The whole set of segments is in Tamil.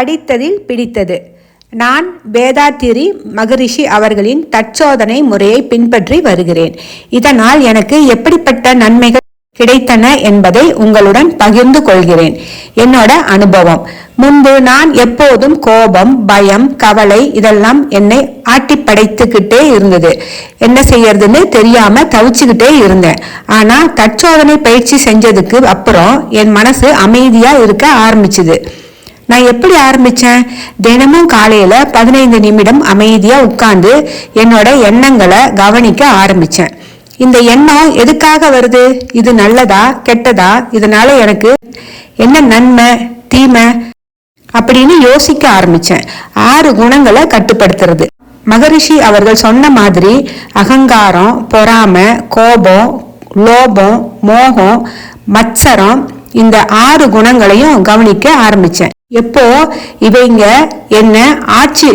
படித்ததில் பிடித்தது. நான் வேதாத்திரி மகரிஷி அவர்களின் தற்சோதனை முறையை பின்பற்றி வருகிறேன். இதனால் எனக்கு எப்படிப்பட்ட நன்மைகள் கிடைத்தன என்பதை உங்களுடன் பகிர்ந்து கொள்கிறேன். என்னோட அனுபவம். முன்பு நான் எப்போதும் கோபம் பயம் கவலை இதெல்லாம் என்னை ஆட்டி படைத்துக்கிட்டே இருந்தது. என்ன செய்யறதுன்னு தெரியாம தவிச்சுக்கிட்டே இருந்தேன். ஆனா தற்சோதனை பயிற்சி செஞ்சதுக்கு அப்புறம் என் மனசு அமைதியா இருக்க ஆரம்பிச்சுது. நான் எப்படி ஆரம்பிச்சேன்? தினமும் காலையில பதினைந்து நிமிடம் அமைதியா உட்கார்ந்து என்னோட எண்ணங்களை கவனிக்க ஆரம்பிச்சேன். இந்த எண்ணம் எதுக்காக வருது? இது நல்லதா? கெட்டதா? இதனால எனக்கு என்ன நன்மை தீமை அப்படின்னு யோசிக்க ஆரம்பிச்சேன். ஆறு குணங்களை கட்டுப்படுத்துறது. மகரிஷி அவர்கள் சொன்ன மாதிரி அகங்காரம் பொறாமை கோபம் லோபம் மோகம் மத்சரம் இந்த ஆறு குணங்களையும் கவனிக்க ஆரம்பிச்சேன். எப்போ இவைங்க என்ன ஆட்சி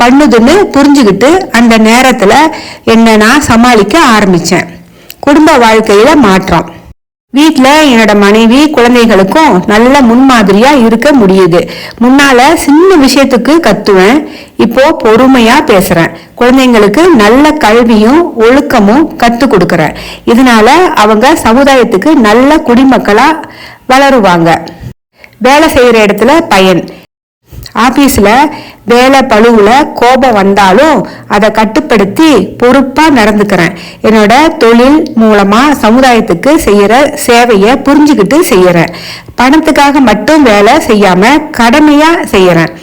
பண்ணுதுன்னு புரிஞ்சுக்கிட்டு அந்த நேரத்துல என்ன நான் சமாளிக்க ஆரம்பிச்சேன். குடும்ப வாழ்க்கையில மாற்றம். வீட்டில் என்னோட மனைவி குழந்தைகளுக்கும் நல்ல முன்மாதிரியா இருக்க முடியுது. முன்னால சின்ன விஷயத்துக்கு கத்துவேன். இப்போ பொறுமையா பேசுறேன். குழந்தைங்களுக்கு நல்ல கல்வியும் ஒழுக்கமும் கத்து கொடுக்குறேன். இதனால அவங்க சமுதாயத்துக்கு நல்ல குடிமக்களா வளருவாங்க. வேலை செய்யற இடத்துல பயன். ஆபீஸ்ல வேலை பழுவுல கோபம் வந்தாலும் அதை கட்டுப்படுத்தி பொறுப்பா நடந்துக்கிறேன். என்னோட தொழில் மூலமா சமுதாயத்துக்கு செய்யற சேவையை புரிஞ்சுக்கிட்டு செய்யறேன். பணத்துக்காக மட்டும் வேலை செய்யாம கடமையா செய்யறேன்.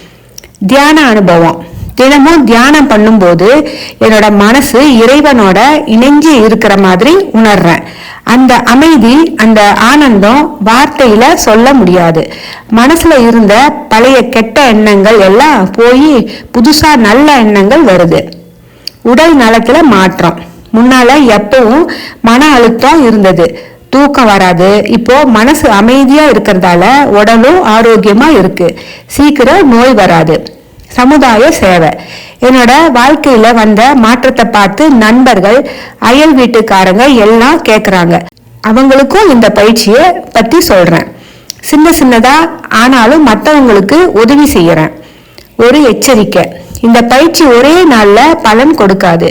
தியான அனுபவம். தினமும் தியானம் பண்ணும்போது என்னோட மனசு இறைவனோட இணைஞ்சு இருக்கிற மாதிரி உணர்றேன். அந்த அமைதி அந்த ஆனந்தம் வார்த்தையில சொல்ல முடியாது. மனசுல இருந்த பழைய கெட்ட எண்ணங்கள் எல்லாம் போய் புதுசா நல்ல எண்ணங்கள் வருது. உடல் நலத்துல மாற்றம். முன்னால எப்பவும் மன அழுத்தம் இருந்தது. தூக்கம் வராது. இப்போ மனசு அமைதியா இருக்கிறதால உடலும் ஆரோக்கியமா இருக்கு. சீக்கிரம் நோய் வராது. சமுதாய சேவை. என்னோட வாழ்க்கையில வந்த மாற்றத்தை பார்த்து நண்பர்கள் அயல் வீட்டுக்காரங்க எல்லாம் கேக்குறாங்க. அவங்களுக்கும் இந்த பயிற்சியை பத்தி சொல்றேன். சின்ன சின்னதா ஆனாலும் மற்றவங்களுக்கு உதவி செய்யறேன். ஒரு எச்சரிக்கை. இந்த பயிற்சி ஒரே நாள்ல பலன் கொடுக்காது.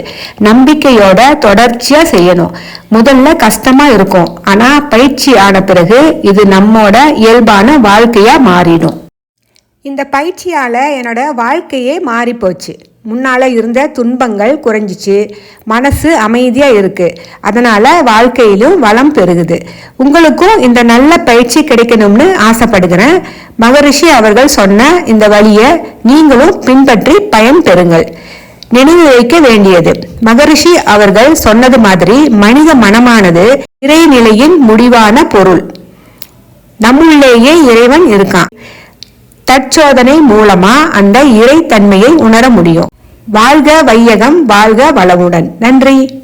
நம்பிக்கையோட தொடர்ச்சியா செய்யணும். முதல்ல கஷ்டமா இருக்கும். ஆனா பயிற்சி ஆன பிறகு இது நம்மோட இயல்பான வாழ்க்கையா மாறிடும். இந்த பயிற்சியால் என்னோட வாழ்க்கையே மாறிப்போச்சு. முன்னால் இருந்த துன்பங்கள் குறைஞ்சிச்சு. மனசு அமைதியாக இருக்குது அதனால் வாழ்க்கையிலும் வளம் பெருகுது. உங்களுக்கும் இந்த நல்ல பயிற்சி கிடைக்கணும்னு ஆசைப்படுகிறேன். மகரிஷி அவர்கள் சொன்ன இந்த வழியை நீங்களும் பின்பற்றி பயன் பெறுங்கள். நினைவு வைக்க வேண்டியது. மகரிஷி அவர்கள் சொன்னது மாதிரி மனித மனமானது இறைநிலையின் முடிவான பொருள். நம்முள்ளேயே இறைவன் இருக்கான். தற்சோதனை மூலமா அந்த இறைத்தன்மையை உணர முடியும். வாழ்க வையகம் வாழ்க வளமுடன். நன்றி.